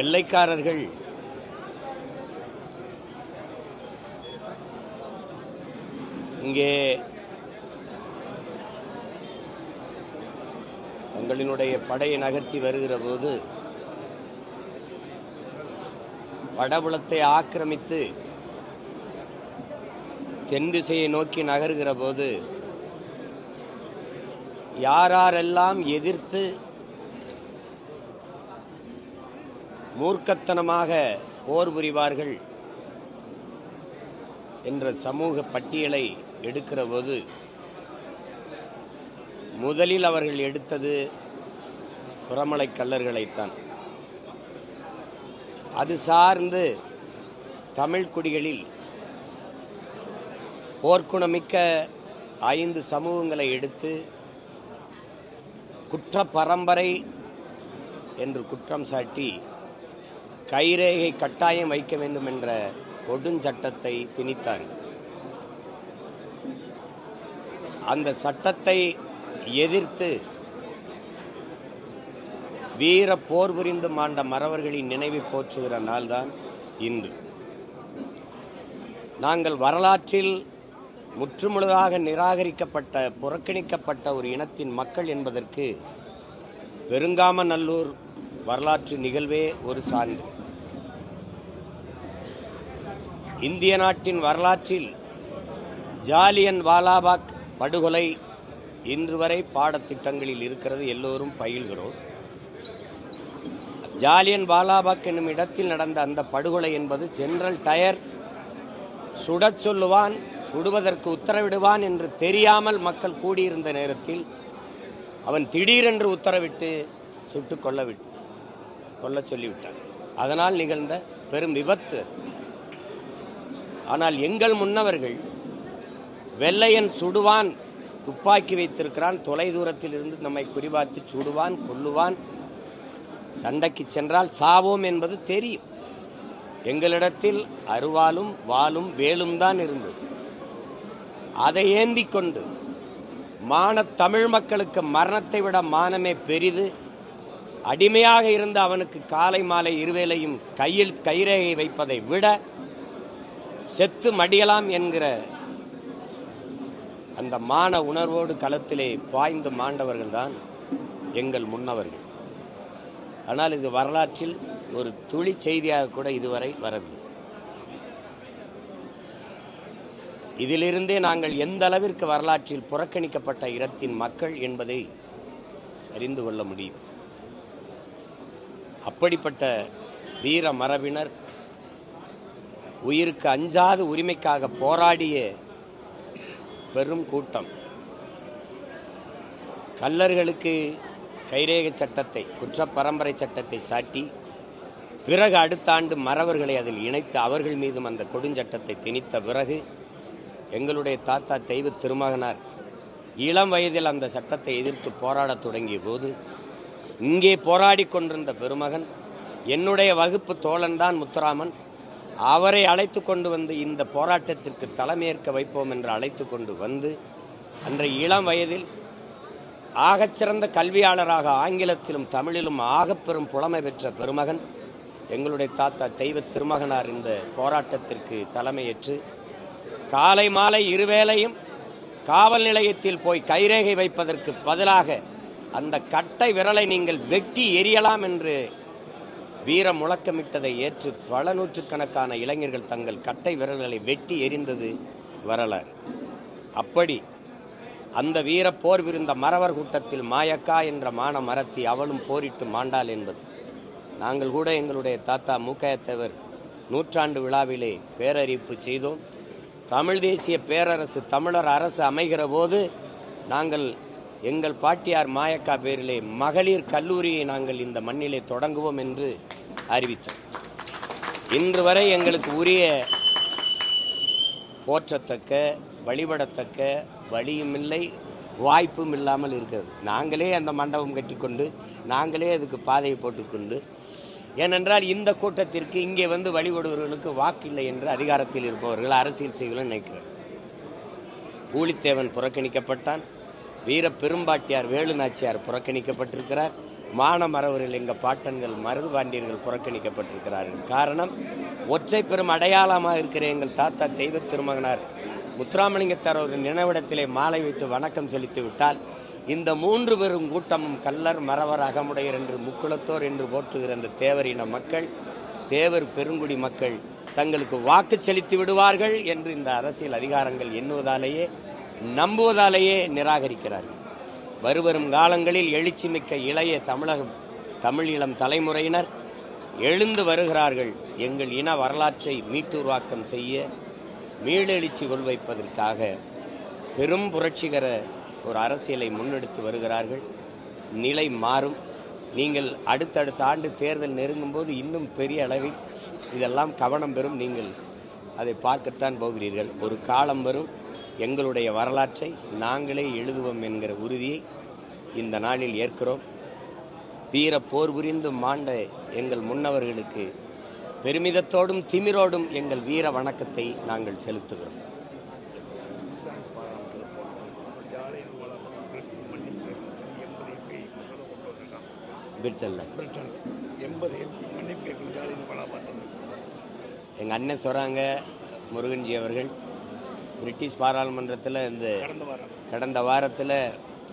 வெள்ளைக்காரர்கள். இங்கே தங்களினுடைய படையை நகர்த்தி வருகிற போது வடபுலத்தை ஆக்கிரமித்து தென் திசையை நோக்கி நகர்கிற போது யாரெல்லாம் எதிர்த்து மூர்க்கத்தனமாக போர் புரிவார்கள் என்ற சமூக பட்டியலை எடுக்கிற போது முதலில் அவர்கள் எடுத்தது புறமலை கல்லர்களைத்தான். அது சார்ந்து தமிழ் குடிகளில் போர்க்குணமிக்க ஐந்து சமூகங்களை எடுத்து குற்ற பரம்பரை என்று குற்றம் சாட்டி கைரேகை கட்டாயம் வைக்க வேண்டும் என்ற கொடுஞ்சட்டத்தை திணித்தார்கள் அந்த சட்டத்தை எதிர்த்து வீர போர் புரிந்து மாண்ட மறவர்களின் நினைவை போற்றுகிற நாள்தான் இன்று. நாங்கள் வரலாற்றில் முற்றுமுழுதாக நிராகரிக்கப்பட்ட புறக்கணிக்கப்பட்ட ஒரு இனத்தின் மக்கள் என்பதற்கு பெருங்காமநல்லூர் வரலாற்று நிகழ்வே ஒரு சான்று. இந்திய நாட்டின் வரலாற்றில் ஜாலியன் வாலாபாக் படுகொலை இன்று வரை பாடத்திட்டங்களில் இருக்கிறது. எல்லோரும் பயில்கிறோம். ஜாலியன் வாலாபாக் என்னும் இடத்தில் நடந்த அந்த படுகொலை என்பது ஜெனரல் டயர் சுடச் சொல்லுவான் சுடுவதற்கு உத்தரவிடுவான் என்று தெரியாமல் மக்கள் கூடியிருந்த நேரத்தில் அவன் திடீரென்று உத்தரவிட்டு சுட்டுக் கொல்ல விட்டு கொல்லச் சொல்லிவிட்டான். அதனால் நிகழ்ந்த பெரும் விபத்து அது. ஆனால் எங்கள் முன்னவர்கள் வெள்ளையன் சுடுவான் துப்பாக்கி வைத்திருக்கிறான் தொலை தூரத்தில் இருந்து நம்மை குறிபார்த்து சுடுவான் கொல்லுவான். சண்டைக்கு சென்றால் சாவோம் என்பது தெரியும். எங்களிடத்தில் அருவாலும் வாளும் வேலும் தான் இருந்தது. அதை ஏந்தி கொண்டு மான தமிழ் மக்களுக்கு மரணத்தை விட மானமே பெரிது. அடிமையாக இருந்த அவனுக்கு காலை மாலை இருவேளையும் கையில் கைரேகை வைப்பதை விட செத்து மடியலாம் என்கிற அந்த மான உணர்வோடு களத்திலே பாய்ந்து மாண்டவர்கள் தான் எங்கள் முன்னவர்கள். ஆனால் இது வரலாற்றில் ஒரு துளி செய்தியாக கூட இதுவரை வரவில்லை. இதிலிருந்தே நாங்கள் எந்த அளவிற்கு வரலாற்றில் புறக்கணிக்கப்பட்ட இடத்தின் மக்கள் என்பதை அறிந்து கொள்ள முடியும். அப்படிப்பட்ட வீர மரபினர் உயிருக்கு அஞ்சாத உரிமைக்காக போராடிய பெரும் கூட்டம். கல்லர்களுக்கு கைரேக சட்டத்தை குற்ற பரம்பரை சட்டத்தை சாட்டி பிறகு அடுத்த ஆண்டு மறவர்களை அதில் இணைத்து அவர்கள் மீதும் அந்த கொடுஞ்சட்டத்தை திணித்த பிறகு எங்களுடைய தாத்தா தெய்வ திருமகனார் இளம் வயதில் அந்த சட்டத்தை எதிர்த்து போராடத் தொடங்கிய போது இங்கே போராடி கொண்டிருந்த பெருமகன் என்னுடைய வகுப்பு தோழன்தான் முத்துராமன் அவரை அழைத்து கொண்டு வந்து இந்த போராட்டத்திற்கு தலைமையேற்க வைப்போம் என்று அழைத்து கொண்டு வந்து அன்றைய இளம் வயதில் ஆகச்சிறந்த கல்வியாளராக ஆங்கிலத்திலும் தமிழிலும் ஆகப்பெரும் புலமை பெற்ற பெருமகன் எங்களுடைய தாத்தா தெய்வ திருமகனார் இந்த போராட்டத்திற்கு தலைமையேற்று காலை மாலை இருவேளையும் காவல் நிலையத்தில் போய் கைரேகை வைப்பதற்கு பதிலாக அந்த கட்டை விரலை நீங்கள் வெட்டி எரியலாம் என்று வீர முழக்கமிட்டதை ஏற்று பல நூற்றுக்கணக்கான இளைஞர்கள் தங்கள் கட்டை விரல்களை வெட்டி எரிந்தது வரலாறு. அப்படி அந்த வீர போர் விருந்த மறவர் கூட்டத்தில் மாயக்கா என்ற மான மரத்தி அவளும் போரிட்டு மாண்டாள் என்பது. நாங்கள் கூட எங்களுடைய தாத்தா மூக்கையத்தவர் நூற்றாண்டு விழாவிலே பேரறிவிப்பு செய்தோம். தமிழ் தேசிய பேரரசு தமிழர் அரசு அமைகிற போது நாங்கள் எங்கள் பாட்டியார் மாயக்கா பேரிலே மகளிர் கல்லூரியை நாங்கள் இந்த மண்ணிலே தொடங்குவோம் என்று அறிவித்தோம். இன்று வரை எங்களுக்கு உரிய போற்றத்தக்க வழிபடத்தக்க வழியும் இல்லை வாய்ப்பும் இல்லாமல் இருக்கிறது. நாங்களே அந்த மண்டபம் கட்டிக்கொண்டு நாங்களே அதுக்கு பாதையை போட்டுக்கொண்டு ஏனென்றால் இந்த கூட்டத்திற்கு இங்கே வந்து வழிபடுபவர்களுக்கு வாக்கில்லை என்று அதிகாரத்தில் இருப்பவர்கள் அரசியல் செய்வர்கள் நினைக்கிறார் பூலித்தேவன் புறக்கணிக்கப்பட்டான். வீர பெரும்பாட்டியார் வேலு நாச்சியார் புறக்கணிக்கப்பட்டிருக்கிறார். மானமரவர்கள் எங்கள் பாட்டன்கள் மருது பாண்டியர்கள் புறக்கணிக்கப்பட்டிருக்கிறார்கள். காரணம் ஒற்றை பெரும் அடையாளமாக இருக்கிற எங்கள் தாத்தா தெய்வ திருமகனார். முத்துராமலிங்கத்தார் ஒரு நினைவிடத்திலே மாலை வைத்து வணக்கம் செலுத்தி விட்டால் இந்த மூன்று பெரும் கூட்டமும் கல்லர் மறவர் அகமுடையர் என்று முக்குளத்தோர் என்று போற்றுகிற இந்த தேவரின மக்கள் தேவர் பெருங்குடி மக்கள் தங்களுக்கு வாக்கு செலுத்தி விடுவார்கள் என்று இந்த அரசியல் அதிகாரங்கள் எண்ணுவதாலேயே நம்புவதாலேயே நிராகரிக்கிறார்கள். வருவரும் காலங்களில் எழுச்சிமிக்க இளைய தமிழகம் தமிழ் இளம் தலைமுறையினர் எழுந்து வருகிறார்கள் எங்கள் இன வரலாற்றை மீட்டுருவாக்கம் செய்ய மீளெழுச்சி கொள்வைப்பதற்காக பெரும் புரட்சிகர ஒரு அரசியலை முன்னெடுத்து வருகிறார்கள். நிலை மாறும். நீங்கள் அடுத்தடுத்த ஆண்டு தேர்தல் நெருங்கும் போது இன்னும் பெரிய அளவில் இதெல்லாம் கவனம் பெறும். நீங்கள் அதை பார்க்கத்தான் போகிறீர்கள். ஒரு காலம் வரும். எங்களுடைய வரலாற்றை நாங்களே எழுதுவோம் என்கிற உறுதியை இந்த நாளில் ஏற்கிறோம். வீர போர் புரிந்து மாண்ட எங்கள் முன்னவர்களுக்கு பெருமிதத்தோடும் திமிரோடும் எங்கள் வீர வணக்கத்தை நாங்கள் செலுத்துகிறோம். எங்க எண்பது எங்கள் அண்ணன் சொல்கிறாங்க முருகன்ஜி அவர்கள் பிரிட்டிஷ் பாராளுமன்றத்தில் இந்த கடந்த வாரத்தில்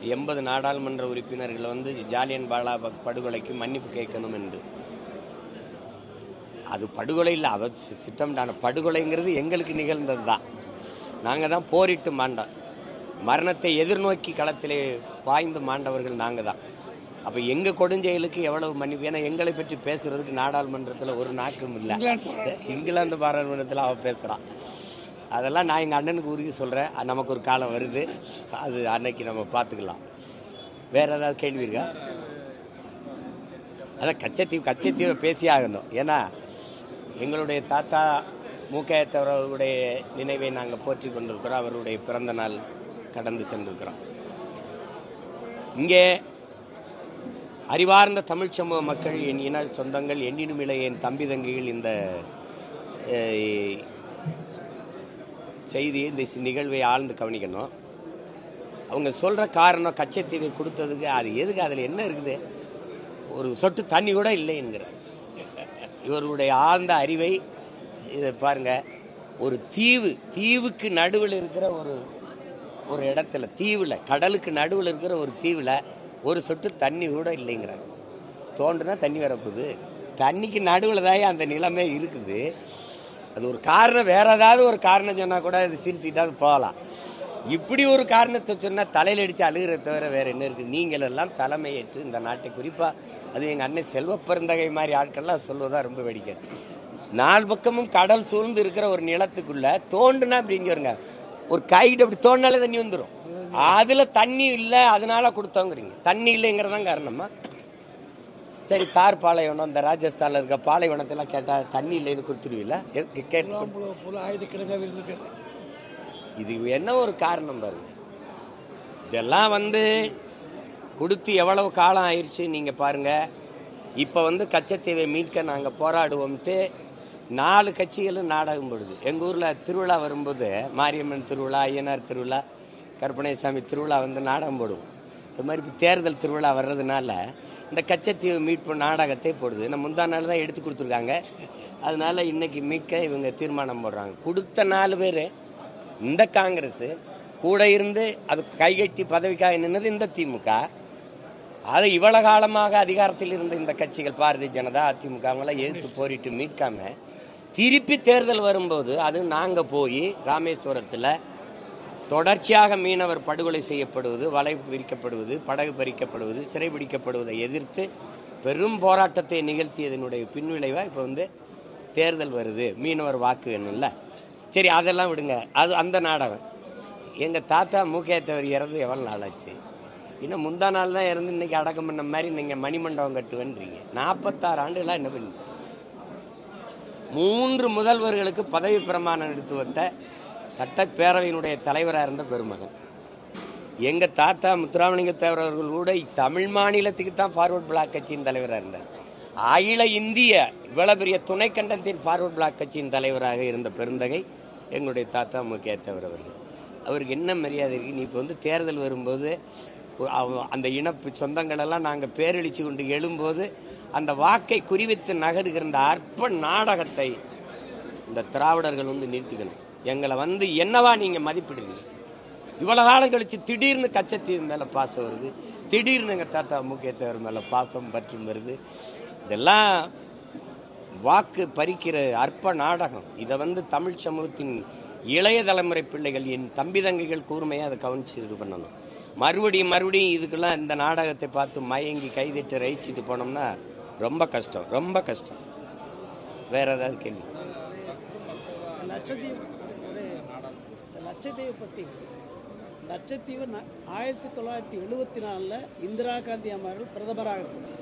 எண்பது நாடாளுமன்ற உறுப்பினர்கள் வந்து ஜாலியன் வாலாபாக் படுகொலைக்கு மன்னிப்பு கேட்கணும் என்று. அது படுகொலை இல்லை அவர் சி- திட்டமிட்டான படுகொலைங்கிறது எங்களுக்கு நிகழ்ந்தது தான் நாங்கள் தான் போரிட்டு மாண்டோம் மரணத்தை எதிர்நோக்கி களத்திலே பாய்ந்து மாண்டவர்கள் நாங்கள் தான். அப்போ எங்கள் கொடுஞ்செயலுக்கு எவ்வளவு மன்னிப்பு? ஏன்னா எங்களை பற்றி பேசுறதுக்கு நாடாளுமன்றத்தில் ஒரு நாக்கும் இல்லை. இங்கிலாந்து பாராளுமன்றத்தில். அவன் பேசுகிறான் அதெல்லாம் நான் எங்கள் அண்ணனுக்கு உறுதி சொல்கிறேன் நமக்கு ஒரு காலம் வருது. அது அன்னைக்கு நம்ம பார்த்துக்கலாம் வேறு ஏதாவது கேள்வி இருக்கா? அதான் கச்சத்தீவு கச்சத்தீவை பேசி ஆகணும். ஏன்னா எங்களுடைய தாத்தா மூக்கையத்தவர் அவருடைய நினைவை நாங்கள் போற்றி கொண்டிருக்கிறோம். அவருடைய பிறந்த நாள் கடந்து சென்றிருக்கிறோம். இங்கே அறிவார்ந்த தமிழ் சமூக மக்கள் என் இன சொந்தங்கள் எண்ணினும் இலை என் தம்பி தங்கிகள் இந்த செய்தியை இந்த நிகழ்வை ஆழ்ந்து கவனிக்கணும். அவங்க சொல்கிற காரணம் கச்சத்தீவை கொடுத்ததுக்கு அது எதுக்கு அதில் என்ன இருக்குது? ஒரு சொட்டு தண்ணி கூட இல்லை என்கிறார். இவருடைய ஆழ்ந்த அறிவை இதை பாருங்க ஒரு தீவு தீவுக்கு நடுவில் இருக்கிற ஒரு ஒரு இடத்துல தீவில் கடலுக்கு நடுவில் இருக்கிற ஒரு தீவில் ஒரு சொட்டு தண்ணி கூட இல்லைங்கிறாங்க தோன்றுனா தண்ணி வரப்போகுது. தண்ணிக்கு நடுவில் தான் அந்த நிலைமை இருக்குது. அது ஒரு காரணம் வேற ஏதாவது ஒரு காரணம் சொன்னா கூட அது சிரிச்சுட்டாது போகலாம். இப்படி ஒரு காரணத்தை சொன்னா தலையில அடிச்சு அழுகிறத தவிர வேற என்ன இருக்கு? நீங்கள் எல்லாம் தலைமையேற்று இந்த நாட்டை. குறிப்பா அது எங்க அண்ணன் செல்வ பெருந்தகை மாதிரி ஆட்கள்லாம் சொல்வதா ரொம்ப வேடிக்கை. நாலு பக்கமும் கடல் சூழ்ந்து இருக்கிற ஒரு நிலத்துக்குள்ள தோண்டுனா அப்படிங்க வருங்க. ஒரு கைட்டு அப்படி தோண்டினாலே தண்ணி வந்துடும் அதுல தண்ணி இல்லை அதனால கொடுத்தோங்கிறீங்க. தண்ணி இல்லைங்கிறதான் காரணமா? சரி தார் பாலைவனம் இந்த ராஜஸ்தான்ல இருக்க பாலைவனத்தெல்லாம் கேட்டா தண்ணி இல்லைன்னு கொடுத்துருவீங்களா எ- கேட்டு இது என்ன ஒரு காரணம் பாருங்க. இதெல்லாம் வந்து கொடுத்து எவ்வளவு காலம் ஆயிடுச்சு நீங்க பாருங்க. இப்ப வந்து கச்சத்தீவை மீட்க நாங்க போராடுவோம்ட்டு நாலு கட்சிகளும் நாடகம் போடுது. எங்க ஊர்ல திருவிழா வரும்போது மாரியம்மன் திருவிழா ஐயனார் திருவிழா கருப்பணேசாமி திருவிழா வந்து நாடகம் போடுவோம். இது மாதிரி இப்போ தேர்தல் திருவிழா வர்றதுனால இந்த கச்சத்தீவு மீட்பு நாடகத்தை போடுது. நம்ம முந்தா நாள் தான் எடுத்து கொடுத்துருக்காங்க. அதனால இன்னைக்கு மீட்க இவங்க தீர்மானம் போடுறாங்க. கொடுத்த நாலு பேர் இந்த காங்கிரஸ் கூட இருந்து அது கைகட்டி பதவிக்காக நின்னது இந்த திமுக. அதை இவ்வளவு காலமாக அதிகாரத்தில் இருந்த இந்த கட்சிகள் பாரதிய ஜனதா அதிமுக அவங்களாம் எதிர்த்து போரிட்டு மீட்காம திருப்பி தேர்தல் வரும்போது அது நாங்க போய் ராமேஸ்வரத்தில் தொடர்ச்சியாக மீனவர் படுகொலை செய்யப்படுவது வலை விரிக்கப்படுவது படகு பறிக்கப்படுவது சிறைபிடிக்கப்படுவதை எதிர்த்து பெரும் போராட்டத்தை நிகழ்த்தியதனுடைய பின்விளைவாக இப்போ வந்து தேர்தல் வருது. மீனவர் வாக்கு வேணும்ல சரி அதெல்லாம் விடுங்க. அது அந்த நாடகம். எங்கள் தாத்தா மூக்கையத்தவர் இறந்து எவ்வளோ நாள் ஆச்சு இன்னும் முந்தா நாள் தான் இறந்து இன்னைக்கு அடக்கம் பண்ண மாதிரி நீங்கள் மணிமண்டபம் கட்டுவேன்றீங்க. நாற்பத்தாறு ஆண்டுகளாக என்ன பண்ணி மூன்று முதல்வர்களுக்கு பதவி பிரமாணம் எடுத்து வந்த சட்டப்பேரவையினுடைய தலைவராக இருந்த பெருமகன். எங்க தாத்தா முத்துராமலிங்க தேவர் அவர்கள் கூட தமிழ் மாநிலத்துக்கு தான் ஃபார்வர்ட் பிளாக் கட்சியின் தலைவராக இருந்தார். அகில இந்திய இவ்வளவு பெரிய துணை கண்டத்தின் ஃபார்வர்ட் பிளாக் கட்சியின் தலைவராக இருந்த பெருந்தகை எங்களுடைய தாத்தா முக்கிய தேவர் அவர்கள். அவருக்கு என்ன மரியாதை இருக்கு? நீ இப்போ வந்து தேர்தல் வரும்போது அந்த இனப்பு சொந்தங்களெல்லாம் நாங்கள் பேரழிச்சு கொண்டு எழும்போது அந்த வாக்கை குறிவித்து நகருகிற அந்த அற்ப நாடகத்தை இந்த திராவிடர்கள் வந்து நிறுத்திக்கணும். எங்களை வந்து என்னவா நீங்கள் மதிப்பிடுவீங்க? இவ்வளோ காலம் கழித்து திடீர்னு கச்சத்தீவு மேலே பாசம் வருது. திடீர்னு எங்கள் தாத்தா முக்கியத்தவர் மேலே பாசம் பற்றும் வருது. இதெல்லாம் வாக்கு பறிக்கிற அற்ப நாடகம். இதை வந்து தமிழ் சமூகத்தின் இளைய தலைமுறை பிள்ளைகள் என் தம்பி தங்கைகள் கூர்மையாக அதை கவனிச்சு இது பண்ணணும். மறுபடியும் மறுபடியும் இதுக்கெல்லாம் இந்த நாடகத்தை பார்த்து மயங்கி கைதிட்டு ரயிச்சிட்டு போனோம்னா ரொம்ப கஷ்டம் ரொம்ப கஷ்டம். வேற ஏதாவது கேள்வி? லட்சத்தீவு இந்த லட்சத்தீவு பற்றி லட்சத்தீவு ந- ஆயிரத்தி தொள்ளாயிரத்தி எழுபத்தி நாலில் இந்திரா காந்தி அம்மார்கள் பிரதமராக இருந்தார்.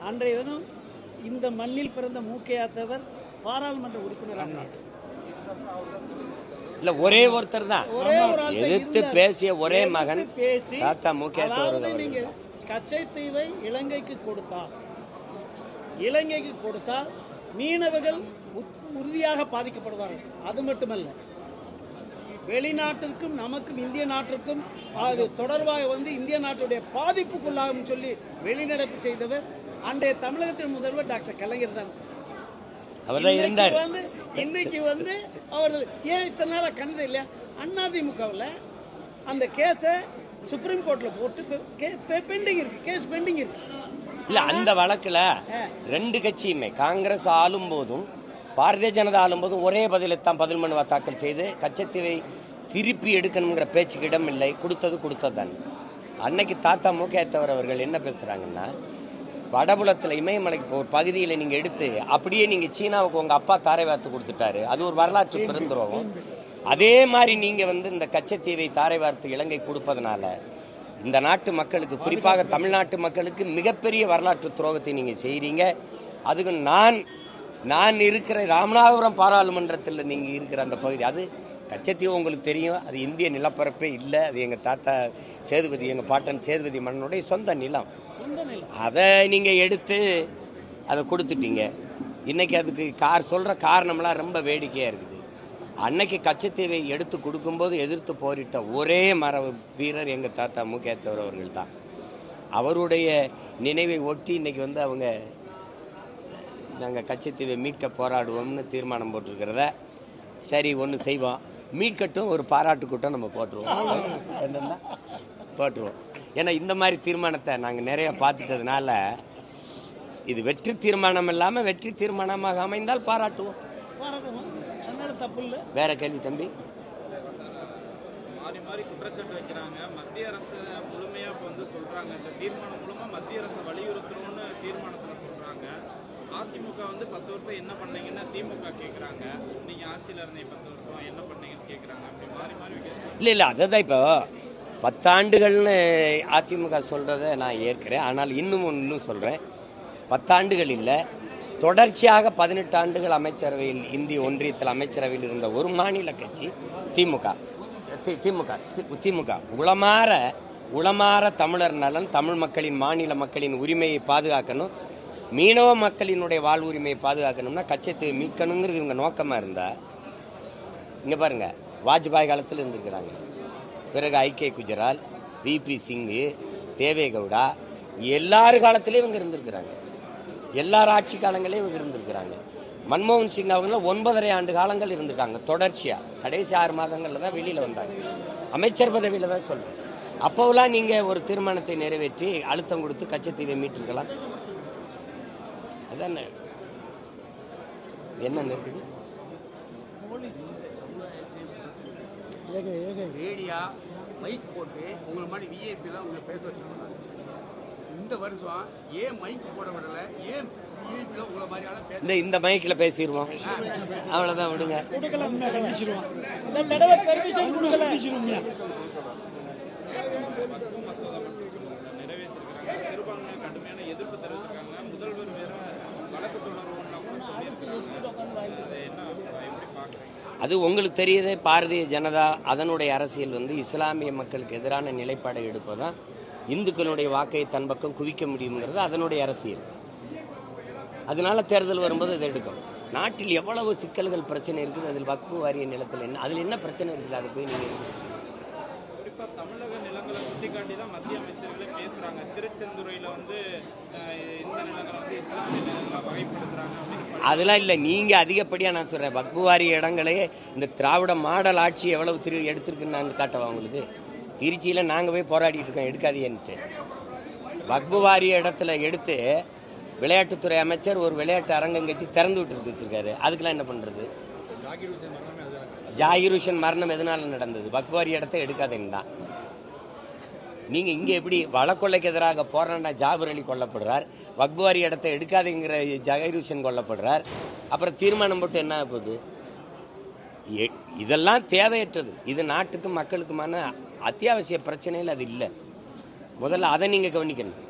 அன்றைய தினம் இந்த மண்ணில் பிறந்த மூக்கையாத்தவர் பாராளுமன்ற உறுப்பினராக இல்ல ஒரே ஒருத்தர் தான். எதிர்த்து. பேசிய ஒரே மகன் பேசி தாத்தா முக்கியத்தவர் கச்சைத்தீவை இலங்கைக்கு கொடுத்தால் இலங்கைக்கு கொடுத்தால் மீனவர்கள் உறுதியாக பாதிக்கப்படுவார்கள். அது மட்டுமல்ல வெளிநாட்டிற்கும் நமக்கும் இந்திய நாட்டிற்கும் அது தொடர்பாக வந்து இந்திய நாட்டுடைய பாதிப்புக்குள்ளாகும் சொல்லி வெளிநடப்பு செய்தவர் அன்றைய தமிழகத்தின் முதல்வர் டாக்டர் கலைஞர் தான். அவர்தான் இன்னைக்கு இருந்தார். வந்து இன்னைக்கு வந்து அவர்கள் ஏன் இத்தனை நாளா கண்டது இல்லையா? அதிமுகவில் அந்த கேஸை சுப்ரீம் கோர்ட்ல போட்டு பெண்டிங் இருக்கு கேஸ் பெண்டிங் இருக்கு. இல்ல அந்த வழக்குல ரெண்டு கட்சியுமே காங்கிரஸ் ஆளும் போதும் பாரதிய ஜனதா ஆளும் போதும் ஒரே பதிலைத்தான் பதில் மனுவா தாக்கல் செய்து கச்சத்தீவை திருப்பி எடுக்கணுங்கிற பேச்சுக்கு இடம் இல்லை. கொடுத்தது கொடுத்தது தான் அன்னைக்கு தாத்தா முக்கியத்தவர் அவர்கள் என்ன பேசுறாங்கன்னா வடபுலத்தில் இமயமலைக்கு இப்போ ஒரு பகுதியில் நீங்க எடுத்து அப்படியே நீங்க சீனாவுக்கு உங்க அப்பா தாரை வார்த்து கொடுத்துட்டாரு. அது ஒரு வரலாற்று பெருந்துரோகம் அதே மாதிரி நீங்க வந்து இந்த கச்சத்தீவை தாரை வார்த்து இலங்கை கொடுப்பதனால இந்த நாட்டு மக்களுக்கு குறிப்பாக தமிழ்நாட்டு மக்களுக்கு மிகப்பெரிய வரலாற்று துரோகத்தை நீங்க செய்றீங்க. அதுக்கு நான் நான் இருக்கிற ராமநாதபுரம் பாராளுமன்றத்தில் நீங்க இருக்கிற அந்த பகுதி அது கச்சத்தீவு உங்களுக்கு தெரியும். அது இந்திய நிலப்பரப்பே இல்லை. அது எங்க தாத்தா சேதுபதி எங்க பாட்டன் சேதுபதி மன்னனுடைய சொந்த நிலம். அதை நீங்க எடுத்து அதை கொடுத்துட்டீங்க. இன்னைக்கு அதுக்கு கார் சொல்ற காரணம்லாம் ரொம்ப வேடிக்கையா இருக்குது. அன்னைக்கு கச்சத்தீவை எடுத்து கொடுக்கும்போது எதிர்த்து போரிட்ட ஒரே மர வீரர் எங்க தாத்தா முக்கியத்தவர் அவர்கள் தான். அவருடைய நினைவை ஒட்டி இன்னைக்கு வந்து அவங்க நாங்கள் கச்சத்தீவை மீட்க போராடுவோம்னு தீர்மானம் போட்டிருக்கிறத சரி ஒன்று செய்வோம். மீட்கட்டும் ஒரு பாராட்டு கூட்டம் நம்ம போட்டுருவோம். என்னென்னா போட்டுருவோம். ஏன்னா இந்த மாதிரி தீர்மானத்தை நாங்கள் நிறைய பார்த்துட்டதுனால இது வெற்றி தீர்மானம் இல்லாமல் வெற்றி தீர்மானமாக அமைந்தால் பாராட்டுவோம். வேற கேள்வி தம்பி? மாறி மாறி குற்றச்சாட்டு வைக்கிறாங்க. மத்திய அரசு முழுமையா வந்து சொல்றாங்க. இந்த தீர்மானம் மூலமா மத்திய அரசு வலியுறுத்தணும்னு தீர்மானத்துல சொல்றாங்க. அதிமுக வந்து பத்து வருஷம் என்ன பண்ணீங்கன்னா திமுக கேக்குறாங்க. நீங்க ஆட்சியில இருந்தீங்க பத்து வருஷம் என்ன பண்ணீங்கன்னு கேக்குறாங்க. அப்படி மாறி மாறி வைக்கிறாங்க இல்லை இல்லை அதை தான் இப்போ பத்தாண்டுகள்னு அதிமுக சொல்கிறத நான் ஏற்கிறேன். ஆனால் இன்னும் ஒன்றும் சொல்கிறேன் பத்தாண்டுகள் இல்லை. தொடர்ச்சியாக பதினெட்டு ஆண்டுகள் அமைச்சரவையில் இந்திய ஒன்றியத்தில் அமைச்சரவையில் இருந்த ஒரு மாநில கட்சி திமுக. திமுக திமுக. உளமாற உளமாற தமிழர் நலன் தமிழ் மக்களின் மாநில மக்களின் உரிமையை பாதுகாக்கணும். மீனவ மக்களினுடைய வாழ்வுரிமையை பாதுகாக்கணும்னா கச்சத்தீவை மீட்கணுங்கிறது இவங்க நோக்கமாக இருந்தா இங்கே பாருங்க வாஜ்பாய் காலத்தில் இருந்திருக்கிறாங்க. பிறகு ஐகே குஜரால் விபி சிங்கு தேவேகவுடா எல்லார் காலத்திலையும் இவங்க இருந்திருக்கிறாங்க. எல்லார் ஆட்சி காலங்களையும் இவங்க இருந்திருக்கிறாங்க. மன்மோகன் சிங் அவங்கள ஒன்பதரை ஆண்டு காலங்கள் இருந்திருக்காங்க தொடர்ச்சியாக கடைசி ஆறு மாதங்களில் தான் வெளியில் வந்தாங்க அமைச்சர் பதவியில் தான் சொல்றேன். அப்போவெல்லாம் நீங்கள் ஒரு தீர்மானத்தை நிறைவேற்றி அழுத்தம் கொடுத்து கச்சத்தீவை மீட்டிருக்கலாம். அதானே? என்ன ஏக ரேடியா மைக் போட்டு உங்களை மாதிரி விஐபிலாம் உங்களை பேச வச்சிருக்காங்க. இந்த வருஷம் ஏன் மைக் போட விடல? ஏன் இந்த இந்த மைக்கில் பேசிடுவோம் அவ்வளோதான் விடுங்க. கொடுக்கல கண்டிச்சிருவோம். இந்த தடவை அது உங்களுக்கு தெரியுதே பாரதிய ஜனதா அதனுடைய அரசியல் வந்து இஸ்லாமிய மக்களுக்கு எதிரான நிலைப்பாடை எடுப்பதான் இந்துக்களுடைய வாக்கை தன் பக்கம் குவிக்க முடியுங்கிறது அதனுடைய அரசியல். அதனால தேர்தல் வரும்போது இதை எடுக்கும். நாட்டில் எவ்வளவு சிக்கல்கள் பிரச்சனை இருக்குது அதில் வக்பு வாரிய நிலத்தில் என்ன அதில் என்ன பிரச்சனை இருக்குது அதை போய் நீங்கள் தமிழக நிலங்களை சுட்டிக்காட்டி தான் மத்திய அமைச்சர்களே பேசுறாங்க. திருச்செந்துறையில வந்து இந்த நிலங்களை வந்து அப்படின்னு அதெல்லாம் இல்லை நீங்கள் அதிகப்படியாக நான் சொல்கிறேன் வக்புவாரி இடங்களே இந்த திராவிட மாடல் ஆட்சி எவ்வளவு திரு எடுத்திருக்குன்னு நாங்கள் காட்டவா உங்களுக்கு? திருச்சியில் நாங்கள் போய் போராடிட்டு இருக்கோம் எடுக்காதீன்ட்டு வக்புவாரி இடத்துல எடுத்து விளையாட்டுத்துறை அமைச்சர் ஒரு விளையாட்டு அரங்கம் கட்டி திறந்து விட்டு வச்சிருக்காரு. அதுக்கெல்லாம் என்ன பண்ணுறது ஜாகிர் ஹுசேன் மரணம் எதனால நடந்தது? வக்புவாரி இடத்த எடுக்காதேன்னு தான். நீங்க இங்க எப்படி வழக்கொள்ளைக்கு எதிராக போராடின ஜாபர் அலி கொல்லப்படுறார் வக்புவாரி இடத்தை எடுக்காதேங்கிற ஜாகிர் ஹுசேன் கொல்லப்படுறார் அப்புறம் தீர்மானம் போட்டு என்ன போகுது? இதெல்லாம் தேவையற்றது. இது நாட்டுக்கும் மக்களுக்குமான அத்தியாவசிய பிரச்சனையில் அது இல்லை. முதல்ல அதை நீங்க கவனிக்கணும்.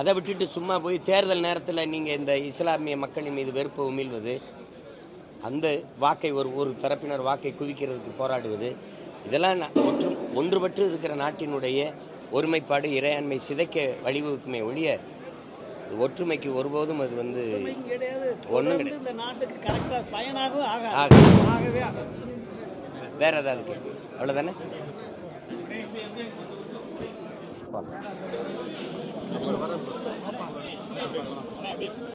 அதை விட்டுட்டு சும்மா போய் தேர்தல் நேரத்தில் நீங்க இந்த இஸ்லாமிய மக்களின் மீது வெறுப்பு உமிழ்வது அந்த வாக்கை ஒரு ஒரு தரப்பினர் வாக்கை குவிக்கிறதுக்கு போராடுவது இதெல்லாம் ஒற்றும் ஒன்றுபட்டு இருக்கிற நாட்டினுடைய ஒருமைப்பாடு இறையாண்மை சிதைக்க வழிவகுக்குமே ஒழிய ஒற்றுமைக்கு ஒருபோதும் அது வந்து கிடையாது. ஆகாது. வேற ஏதாவது கேள்வி? அவ்வளோதானே